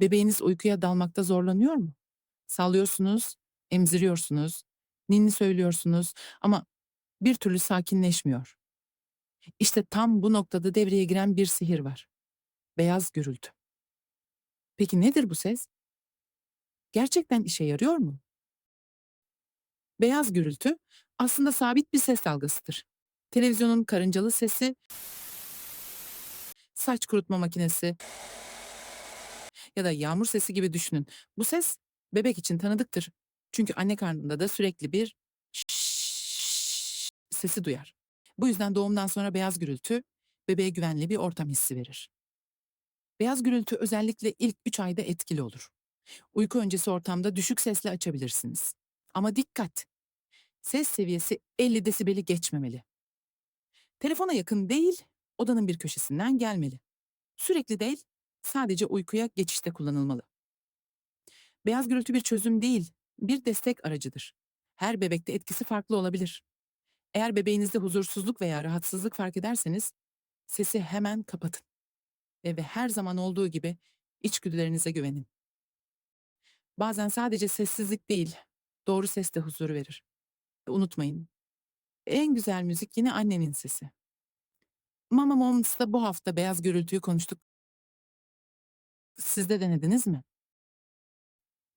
Bebeğiniz uykuya dalmakta zorlanıyor mu? Sallıyorsunuz, emziriyorsunuz, ninni söylüyorsunuz ama bir türlü sakinleşmiyor. İşte tam bu noktada devreye giren bir sihir var. Beyaz gürültü. Peki nedir bu ses? Gerçekten işe yarıyor mu? Beyaz gürültü aslında sabit bir ses dalgasıdır. Televizyonun karıncalı sesi, saç kurutma makinesi ya da yağmur sesi gibi düşünün. Bu ses bebek için tanıdıktır. Çünkü anne karnında da sürekli bir sesi duyar. Bu yüzden doğumdan sonra beyaz gürültü bebeğe güvenli bir ortam hissi verir. Beyaz gürültü özellikle ilk 3 ayda etkili olur. Uyku öncesi ortamda düşük sesle açabilirsiniz. Ama dikkat! Ses seviyesi 50 desibeli geçmemeli. Telefona yakın değil, odanın bir köşesinden gelmeli. Sürekli değil, sadece uykuya geçişte kullanılmalı. Beyaz gürültü bir çözüm değil, bir destek aracıdır. Her bebekte etkisi farklı olabilir. Eğer bebeğinizde huzursuzluk veya rahatsızlık fark ederseniz, sesi hemen kapatın. Ve, ve her zaman olduğu gibi içgüdülerinize güvenin. Bazen sadece sessizlik değil, doğru ses de huzur verir. Unutmayın, en güzel müzik yine annenin sesi. Mama Moments'ta bu hafta beyaz gürültüyü konuştuk. Siz de denediniz mi?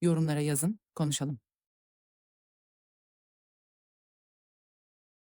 Yorumlara yazın, konuşalım.